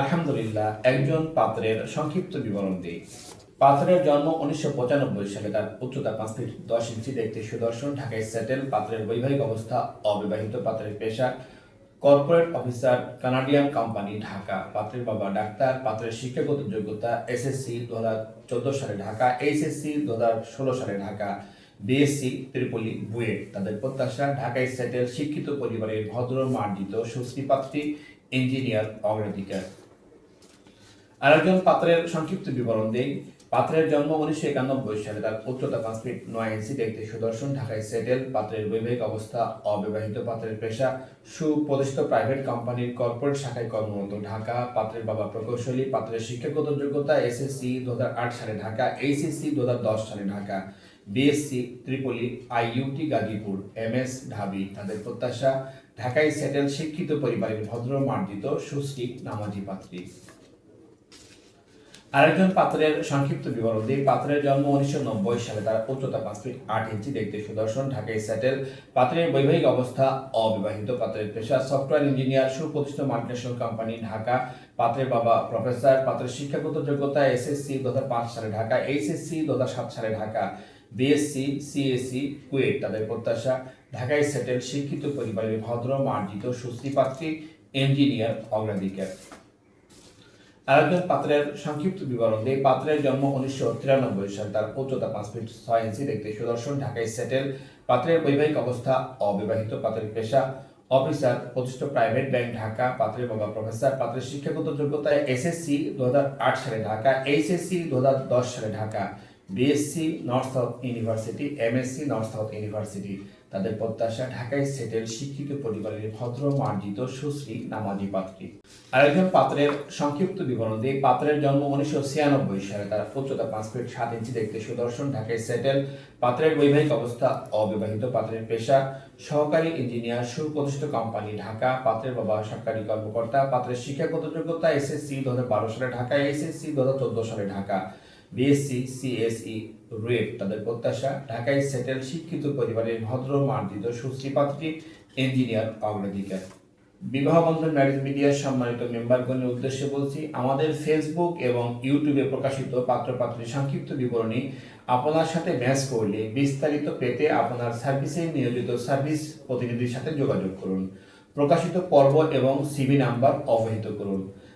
আলহামদুলিল্লাহ, একজন পাত্রের সংক্ষিপ্ত বিবরণ দিই। পাত্রের জন্ম উনিশশো পঁচানব্বই সালে তার উচ্চতা পাঁচ ফিট দশ ইঞ্চি দেখতে সুদর্শন ঢাকায় সেটেল। পাত্রের বৈবাহিক অবস্থা, অবিবাহিত পাত্রের পেশা। Corporate officer, Canadian company, Dhaka. পাত্রের বাবা ডাক্তার, পাত্রের শিক্ষাগত যোগ্যতা, এসএসসি দু হাজার চোদ্দ সালে ঢাকা, এইচএসসি দু হাজার ষোলো সালে ঢাকা, বিএসসি ত্রিপলি বুয়েট তাদের প্রত্যাশা, ঢাকায় সেটেল, শিক্ষিত পরিবারের ভদ্র, মার্জিত সুশ্রী পাত্রী, ইঞ্জিনিয়ার, অগ্রাধিকার। আরেকজন পাত্রের সংক্ষিপ্ত বিবরণ দেই। পাত্রের জন্ম উনিশশো একানব্বই সালে, তার উচ্চতা পাঁচ ফিট নয় ইঞ্চি দেখতে সুদর্শন ঢাকায় সেটেল। পাত্রের বৈবাহিক অবস্থা, অবিবাহিত পাত্রের পেশা, সুপ্রতিষ্ঠিত প্রাইভেট কোম্পানির কর্পোরেট শাখায় কর্মরত ঢাকা। পাত্রের বাবা প্রকৌশলী, পাত্রের শিক্ষাগত যোগ্যতা এসএসসি দু হাজার আট সালে ঢাকা, এইচএসসি দু হাজার দশ সালে Dhaka, BSc Tripoli, IUT Gazipur, MS Dhabi. তাদের প্রত্যাশা, ঢাকায় সেটেল, শিক্ষিত পরিবারের ভদ্র, মার্জিত সুশ্রী নামাজি পাত্রী। আরেকজন পাত্রের সংক্ষিপ্ত বিবরণ দিই পাত্রের জন্ম উনিশশো নব্বই সালে তার উচ্চতা পাঁচ ফিট আট ইঞ্চি দেখতে সুদর্শন ঢাকায় সেটেল পাত্রের বৈবাহিক অবস্থা অবিবাহিত। পাত্রের পেশা সফটওয়্যার ইঞ্জিনিয়ার সুপ্রতিষ্ঠিত মাল্টিনেশনাল কোম্পানি ঢাকা। পাত্রের বাবা প্রফেসর পাত্রের শিক্ষাগত যোগ্যতা এসএসসি দু হাজার পাঁচ সালে ঢাকা এইচএসসি দু হাজার সাত সালে ঢাকা। বিএসসি সিএসসি কুয়েট তাদের প্রত্যাশা। ঢাকায় সেটেল শিক্ষিত পরিবারের ভদ্র, মার্জিত, সুশ্রী পাত্রী ইঞ্জিনিয়ার অগ্রাধিকার। আরেকজন পাত্রের সংক্ষিপ্ত বিবরণ এই পাত্রের জন্ম উনিশশো তিরানব্বই সাল, তার উচ্চতা পাঁচ ফিট ছয় ইঞ্চি, দেখতে সুদর্শন ঢাকায় সেটেল পাত্রের বৈবাহিক অবস্থা, অবিবাহিত পাত্রের পেশা অফিসার প্রতিষ্ঠিত প্রাইভেট ব্যাংক ঢাকা। পাত্রের বাবা প্রফেসর পাত্রের শিক্ষাগত যোগ্যতা এসএসসি দু হাজার আট সালে ঢাকা এইচএসসি দু সালে Dhaka BSc North South University MSc North South University তাদের প্রত্যাশা, ঢাকায় সেটেল শিক্ষিত, পরিবারের ভদ্র, মার্জিত, সুশ্রী, নামাজি পাত্রী। আরেকজন পাত্রের সংক্ষিপ্ত বিবরণ দিয়ে পাত্রের জন্ম উনিশশো ছিয়ানব্বই সালে তার উচ্চতা পাঁচ ফিট সাত ইঞ্চি দেখতে সুদর্শন, ঢাকায় সেটেল পাত্রের বৈবাহিক অবস্থা, অবিবাহিত পাত্রের পেশা, সহকারী ইঞ্জিনিয়ার, সুপ্রতিষ্ঠিত কোম্পানি, ঢাকা। পাত্রের বাবা সরকারি কর্মকর্তা, পাত্রের শিক্ষাগত যোগ্যতা এসএসসি দু হাজার বারো সালে ঢাকা এসএসসি দু হাজার চোদ্দ সালে ঢাকা। বিএসসি সিএসই রুয়েট তাদের প্রত্যাশা, ঢাকায় সেটেল শিক্ষিত পরিবারের ভদ্র, মার্জিত, সুশ্রী পাত্রী, ইঞ্জিনিয়ার, অগ্রাধিকার। বিবাহ বন্ধন, ম্যারেজ মিডিয়ার সম্মানিত মেম্বারগণের উদ্দেশ্যে বলছি, আমাদের ফেসবুক এবং ইউটিউবে প্রকাশিত পাত্রপাত্রীর সংক্ষিপ্ত বিবরণী আপনার সাথে ম্যাচ করলে বিস্তারিত পেতে আপনার সার্ভিসে নিয়োজিত সার্ভিস প্রতিনিধির সাথে যোগাযোগ করুন। প্রকাশিত পর্ব এবং সিবি নাম্বার অবহিত করুন।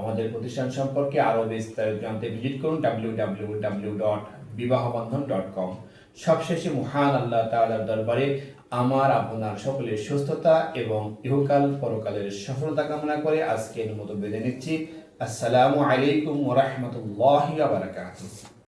আমাদের প্রতিষ্ঠান সম্পর্কে আরও বিস্তারিত জানতে ভিজিট করুন ডাব্লিউ ডট কম সবশেষে মহান আল্লাহ তাআলার দরবারে আমার, আপনার সকলের সুস্থতা এবং ইহকাল পরকালের সফলতা কামনা করে আজকের মতো বেঁধে নিচ্ছি। আসসালামু আলাইকুম ওরহমতুল্লাহ বারাকাতুহ।